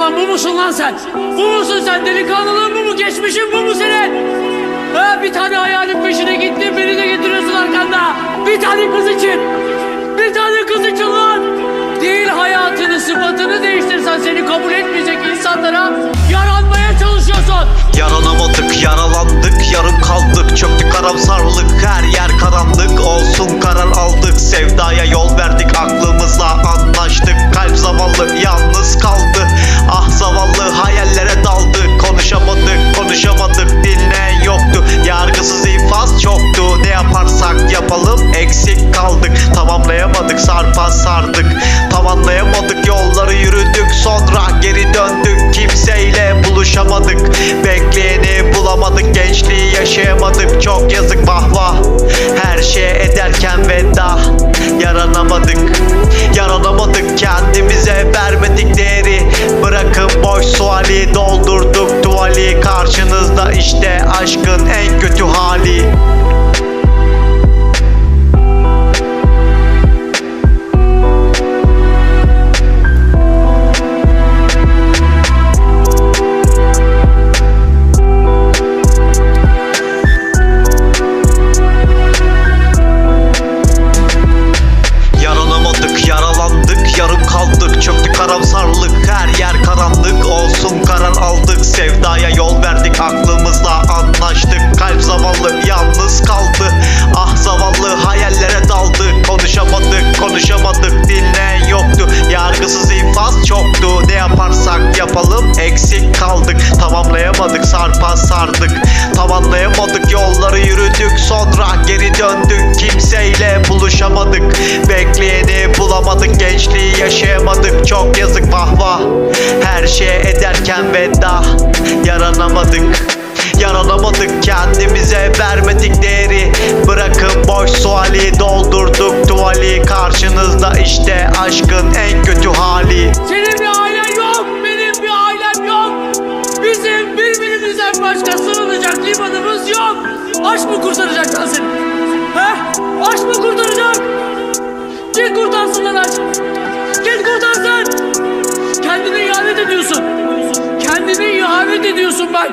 olan bu musun lan sen? Bu musun sen? Delikanlılığın bu mu? Geçmişin bu mu senin? Ha, bir tane hayalin peşine gittin, beni de getiriyorsun arkanda. Bir tane kız için. Bir tane kız için lan. Değil hayatını, sıfatını değiştirsen seni kabul etmeyecek insanlara yaranmaya çalışıyorsun. Yaranamadık, yaralandık, yarım kaldık Çöktük karamsarlık, her yer karanlık Olsun karar ederken veda çoktu Ne yaparsak yapalım eksik kaldık. Tamamlayamadık, sarpa sardık. Tamamlayamadık, yolları yürüdük. Sonra geri döndük, kimseyle buluşamadık. Bekleyeni bulamadık, gençliği yaşayamadık. Çok yazık vah vah. Her şey ederken veda. Yaranamadık Yaranamadık. Kendimize vermedik değeri. Bırakın boş suali doldurduk sığınacak limanımız yok. Aşk mı kurtaracak lan seni? He? Aşk mı kurtaracak? Kim kurtarsın lan aşk? Kim kurtarsın? Kendine ihanet ediyorsun. Kendine ihanet ediyorsun bak.